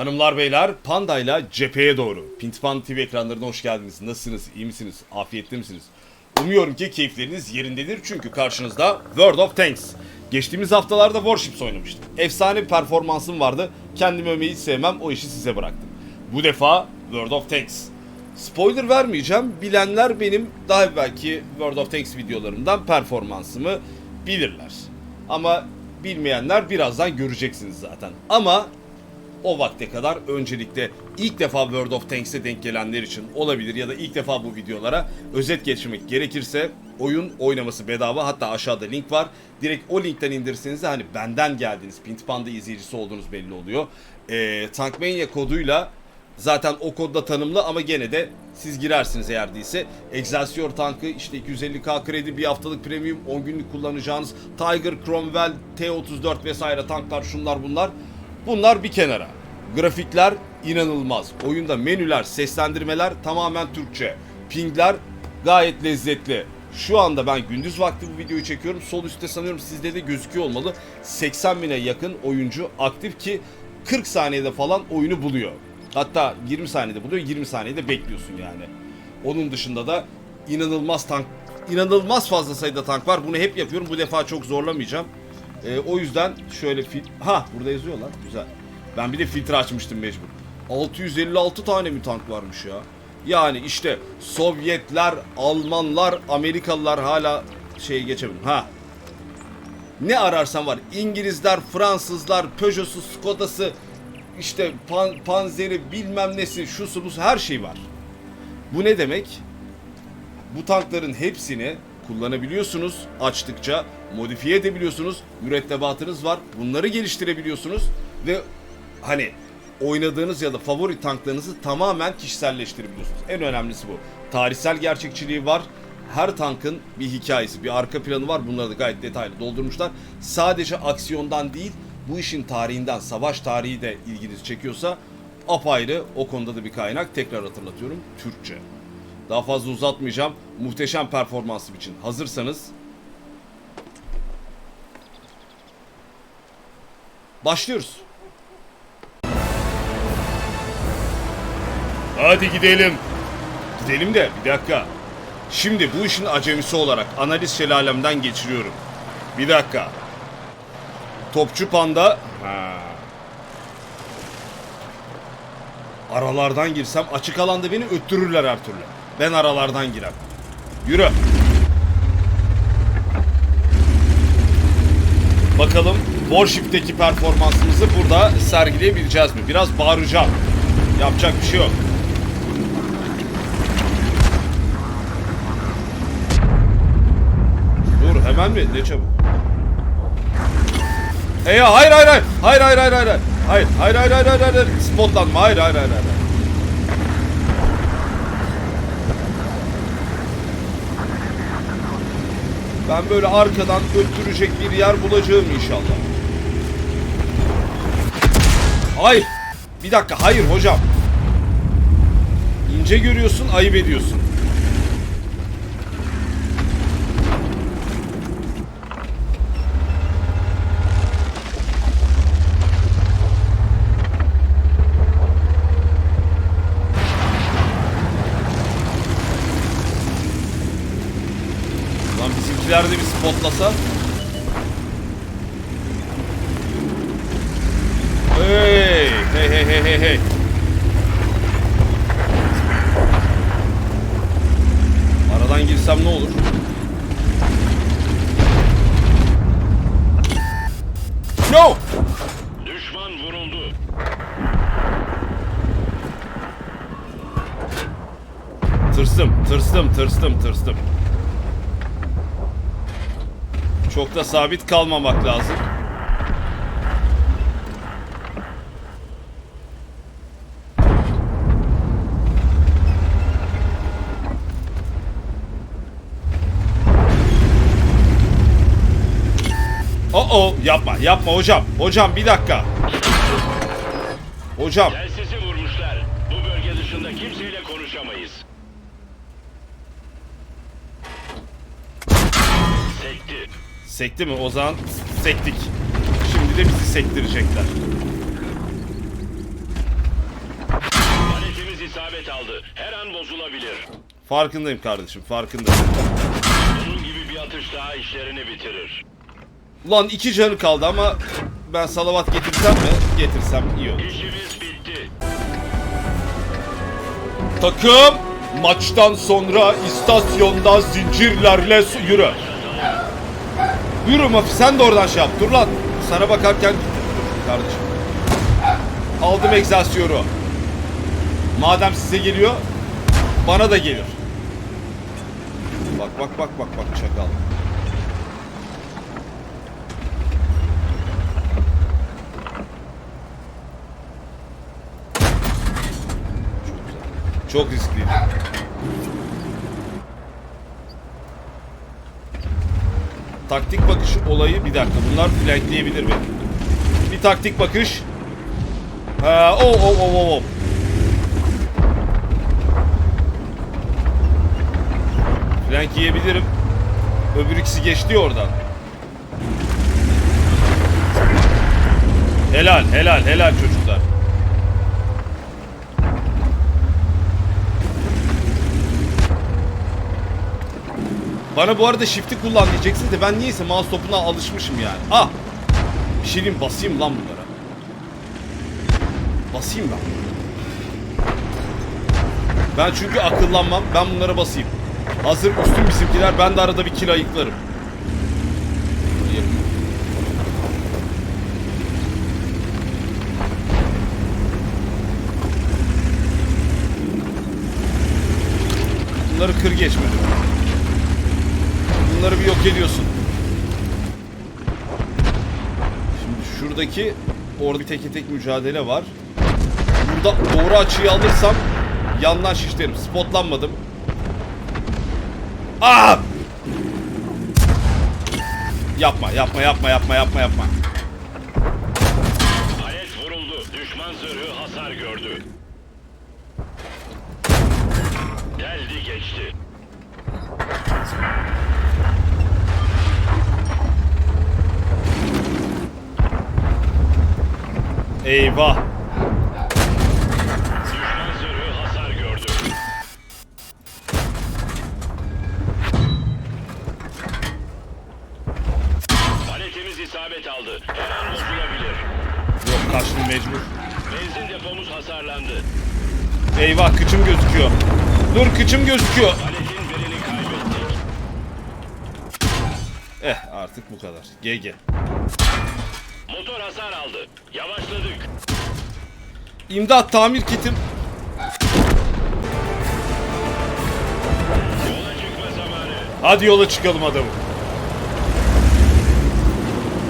Hanımlar beyler Panda'yla cepheye doğru. Pintpan TV ekranlarına hoş geldiniz. Nasılsınız? İyi misiniz? Afiyette misiniz? Umuyorum ki keyifleriniz yerindedir çünkü karşınızda World of Tanks. Geçtiğimiz haftalarda Warships oynamıştım. Efsane bir performansım vardı. Kendimi övmeyi sevmem. O işi size bıraktım. Bu defa World of Tanks. Spoiler vermeyeceğim. Bilenler benim daha evvelki World of Tanks videolarımdan performansımı bilirler. Ama bilmeyenler birazdan göreceksiniz zaten. Ama o vakte kadar öncelikle ilk defa World of Tanks'e denk gelenler için olabilir ya da ilk defa bu videolara özet geçmek gerekirse oyun oynaması bedava hatta aşağıda link var. Direkt o linkten indirseniz de hani benden geldiniz Pint Panda izleyicisi olduğunuz belli oluyor. Ee, Tankmania koduyla Zaten o kodda tanımlı ama gene de siz girersiniz eğer değilse. Excelsior tankı işte 250k kredi bir haftalık premium 10 günlük kullanacağınız Tiger, Cromwell, T-34 vesaire tanklar şunlar bunlar. Bunlar bir kenara. Grafikler inanılmaz. Oyunda menüler, seslendirmeler tamamen Türkçe. Pingler gayet lezzetli. Şu anda ben gündüz vakti bu videoyu çekiyorum. Sol üstte sanıyorum sizde de gözüküyor olmalı. 80 bine yakın oyuncu aktif ki 40 saniyede falan oyunu buluyor. Hatta 20 saniyede buluyor, 20 saniyede bekliyorsun yani. Onun dışında da inanılmaz tank, inanılmaz fazla sayıda tank var. Bunu hep yapıyorum. Bu defa çok zorlamayacağım. Ee, o yüzden şöyle fil... Ha burada yazıyorlar. Güzel. Ben bir de filtre açmıştım mecbur. 656 tane mi tank varmış ya? Yani işte Sovyetler, Almanlar, Amerikalılar hala şeyi geçebilir. Ha ne ararsan var. İngilizler, Fransızlar, Peugeot'su, Skoda'sı, işte pan, Panzer'i bilmem nesi, şusu busu her şey var. Bu ne demek? Bu tankların hepsini kullanabiliyorsunuz açtıkça, modifiye edebiliyorsunuz, mürettebatınız var. Bunları geliştirebiliyorsunuz ve hani oynadığınız ya da favori tanklarınızı tamamen kişiselleştirebiliyorsunuz. En önemlisi bu. Tarihsel gerçekçiliği var. Her tankın bir hikayesi, bir arka planı var. Bunları da gayet detaylı doldurmuşlar. Sadece aksiyondan değil, bu işin tarihinden, savaş tarihi de ilginizi çekiyorsa apayrı o konuda da bir kaynak. Tekrar hatırlatıyorum, Türkçe. Daha fazla uzatmayacağım. Muhteşem performansım için hazırsanız başlıyoruz. Hadi gidelim. Gidelim de bir dakika. Şimdi bu işin acemisi olarak analiz şelalemden geçiriyorum. Bir dakika. Topçu panda. Ha. Aralardan girsem açık alanda beni öttürürler her türlü. Ben aralardan girem. Yürü. Bakalım Warship'teki performansımızı burada sergileyebileceğiz mi? Biraz bağıracağım. Yapacak bir şey yok. Dur hemen mi? Ne çabuk. E ya hayır hayır hayır. Hayır hayır hayır hayır. Hayır hayır hayır hayır hayır hayır. Spotlanma. Hayır hayır hayır hayır. Ben böyle arkadan öttürecek bir yer bulacağım inşallah. Hayır. Bir dakika hayır hocam. İnce görüyorsun ayıp ediyorsun. Lan bizimkiler de bir spotlasa. Hey, hey, hey. Aradan girsem ne olur? No! Düşman vuruldu. Tırstım, tırstım, tırstım, tırstım. Çok da sabit kalmamak lazım. Oh yapma yapma hocam. Hocam bir dakika. Hocam Telsizi vurmuşlar. Bu bölge dışında kimseyle konuşamayız. Sekti. Sekti mi? O zaman sektik. Şimdi de bizi sektirecekler. Paletimiz isabet aldı. Her an bozulabilir. Farkındayım kardeşim farkındayım. Bunun gibi bir atış daha işlerini bitirir. Ulan iki canı kaldı ama ben salavat getirsem mi? Getirsem iyi olur. İşimiz bitti. Takım maçtan sonra istasyonda zincirlerle yürü. Yürü Mafi sen de oradan şey yap. Dur lan. Sana bakarken kardeşim. Aldım egzasyoru. Madem size geliyor bana da gelir. Bak bak bak bak bak çakal. Çok riskliydi. Taktik bakış olayı bir dakika. Bunlar flankleyebilir beni. Bir taktik bakış. Ha, o o o o. Flank yiyebilirim. Öbür ikisi geçti oradan. Helal, helal, helal çocuklar. Bana bu arada shift'i kullan diyeceksin de ben niyeyse mouse topuna alışmışım yani. Ah! Bir şey diyeyim basayım lan bunlara. Basayım ben. Ben çünkü akıllanmam. Ben bunlara basayım. Hazır üstün bizimkiler. Ben de arada bir kill ayıklarım. Bunları kır geçme. Bunları bir yok ediyorsun. Şimdi şuradaki orada bir teke tek mücadele var. Burada doğru açıyı alırsam yandan şişlerim. Spotlanmadım. Aa! Yapma, yapma, yapma, yapma, yapma, yapma. Palet vuruldu. Düşman zırhı hasar gördü. Geldi geçti. Eyvah. İsabet aldı. Her an bozulabilir. Yok kaçtım mecbur. Benzin depomuz hasarlandı. Eyvah kıçım gözüküyor. Dur kıçım gözüküyor. Paletin birini kaybettik. Eh artık bu kadar. GG. Motor hasar aldı. Yavaşladık. İmdat tamir kitim. Yola çıkma zamanı. Hadi yola çıkalım adamım.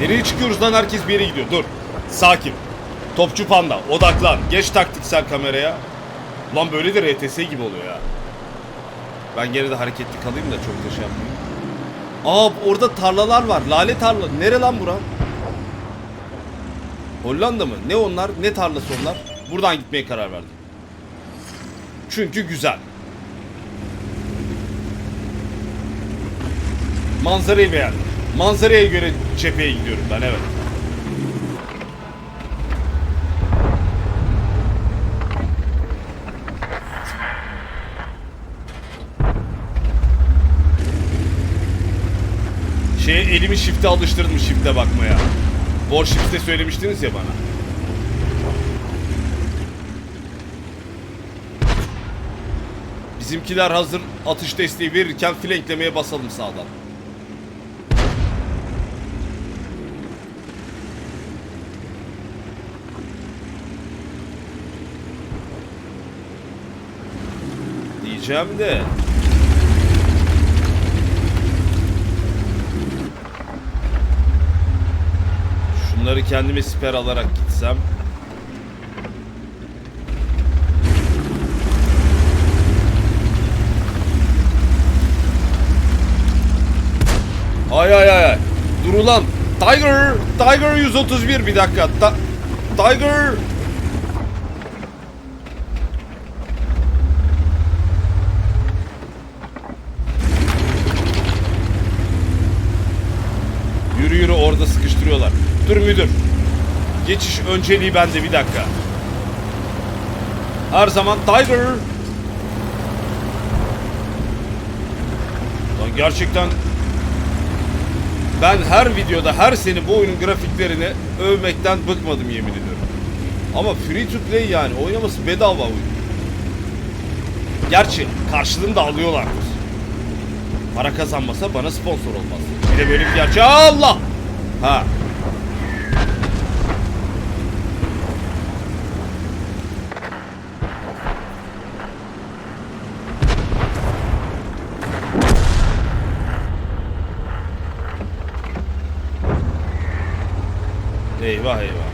Nereye çıkıyoruz lan herkes bir yere gidiyor. Dur. Sakin. Topçu panda odaklan. Geç taktiksel kameraya. Lan böyle de RTS gibi oluyor ya. Ben gene de hareketli kalayım da çok da şey yapmayayım. Aa orada tarlalar var. Lale tarla. Nere lan bura? Hollanda mı? Ne onlar? Ne tarlası onlar? Buradan gitmeye karar verdim. Çünkü güzel. Manzarayı beğendim. Manzaraya göre cepheye gidiyorum ben evet. Şey elimi shift'e alıştırdım shift'e bakmaya. Warships'te söylemiştiniz ya bana. Bizimkiler hazır atış desteği verirken flanklemeye basalım sağdan. Diyeceğim de Şunları kendime siper alarak gitsem Ay ay ay ay. Dur ulan. Tiger. Tiger 131 bir dakika. Ta- Tiger. Yürü yürü orada sıkıştırıyorlar. Dur müdür. Geçiş önceliği bende bir dakika. Her zaman Tiger. Lan gerçekten ben her videoda her sene bu oyunun grafiklerini övmekten bıkmadım yemin ediyorum. Ama free to play yani oynaması bedava oyun. Gerçi karşılığını da alıyorlardır. Para kazanmasa bana sponsor olmaz. Bir de böyle bir gerçek. Allah! Ha. Eyvah eyvah.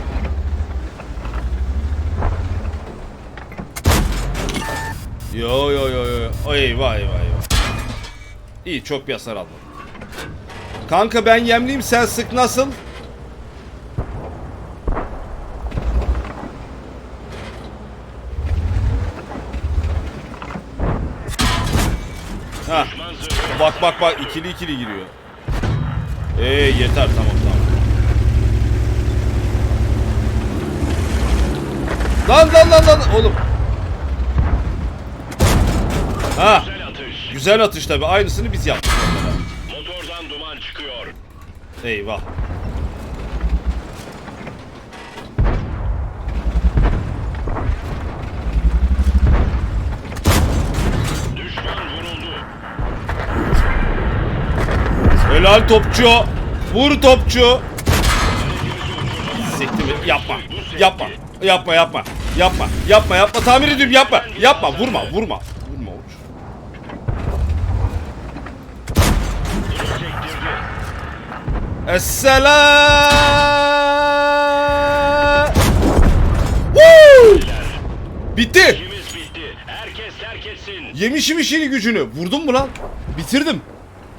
Yo yo yo yo. Eyvah eyvah eyvah. İyi çok bir hasar aldım. Kanka ben yemliyim sen sık nasıl? Ha. Bak bak bak ikili ikili giriyor. Ee yeter tamam tamam. Lan lan lan lan oğlum. Ha güzel atış. güzel atış tabi aynısını biz yaptık. Motordan duman çıkıyor. Eyvah. Düşman vuruldu. Helal topçu. Vur topçu. Sekti mi? Yapma. Yapma. Yapma yapma. Yapma. Yapma yapma. Tamir ediyorum yapma. Yapma. Vurma vurma. Vurma uç. Esselam. Woo! Bitti. Yemişim işini gücünü. Vurdum mu lan? Bitirdim.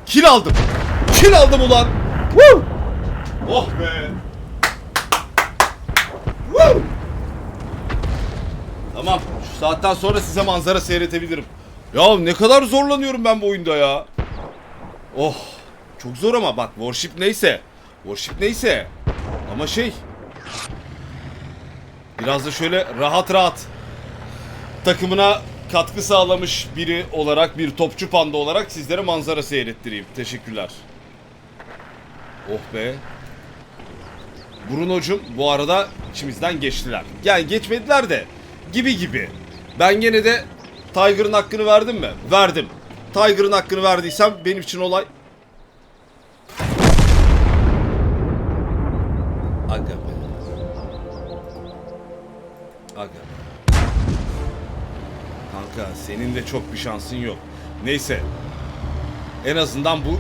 Kill aldım. Kill aldım ulan. Woo! Oh be. Woo! Tamam. Şu saatten sonra size manzara seyretebilirim. Ya ne kadar zorlanıyorum ben bu oyunda ya. Oh. Çok zor ama bak worship neyse. Worship neyse. Ama şey. Biraz da şöyle rahat rahat takımına katkı sağlamış biri olarak, bir topçu panda olarak sizlere manzara seyrettireyim. Teşekkürler. Oh be. Bruno'cum bu arada içimizden geçtiler. Yani geçmediler de gibi gibi. Ben gene de Tiger'ın hakkını verdim mi? Verdim. Tiger'ın hakkını verdiysem benim için olay... Aga be. Aga. Kanka senin de çok bir şansın yok. Neyse. En azından bu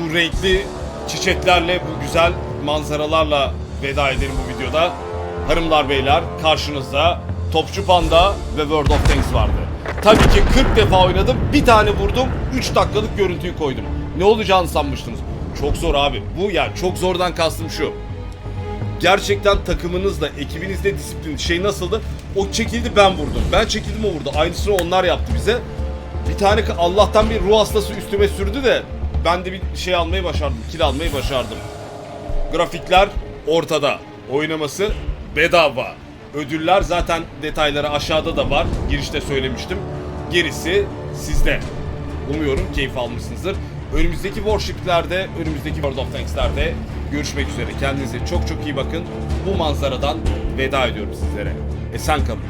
bu renkli çiçeklerle, bu güzel manzaralarla veda edelim bu videoda. Hanımlar beyler karşınızda Topçu Panda ve World of Tanks vardı. Tabii ki 40 defa oynadım. Bir tane vurdum. 3 dakikalık görüntüyü koydum. Ne olacağını sanmıştınız? Çok zor abi. Bu yani çok zordan kastım şu gerçekten takımınızla, ekibinizle disiplin şey nasıldı? O çekildi ben vurdum. Ben çekildim o vurdu. Aynısını onlar yaptı bize. Bir tane Allah'tan bir ruh hastası üstüme sürdü de ben de bir şey almayı başardım. Kill almayı başardım. Grafikler ortada. Oynaması bedava. Ödüller zaten detayları aşağıda da var. Girişte söylemiştim. Gerisi sizde. Umuyorum keyif almışsınızdır. Önümüzdeki Warship'lerde, önümüzdeki World of Tanks'lerde görüşmek üzere. Kendinize çok çok iyi bakın. Bu manzaradan veda ediyorum sizlere. Esen kalın.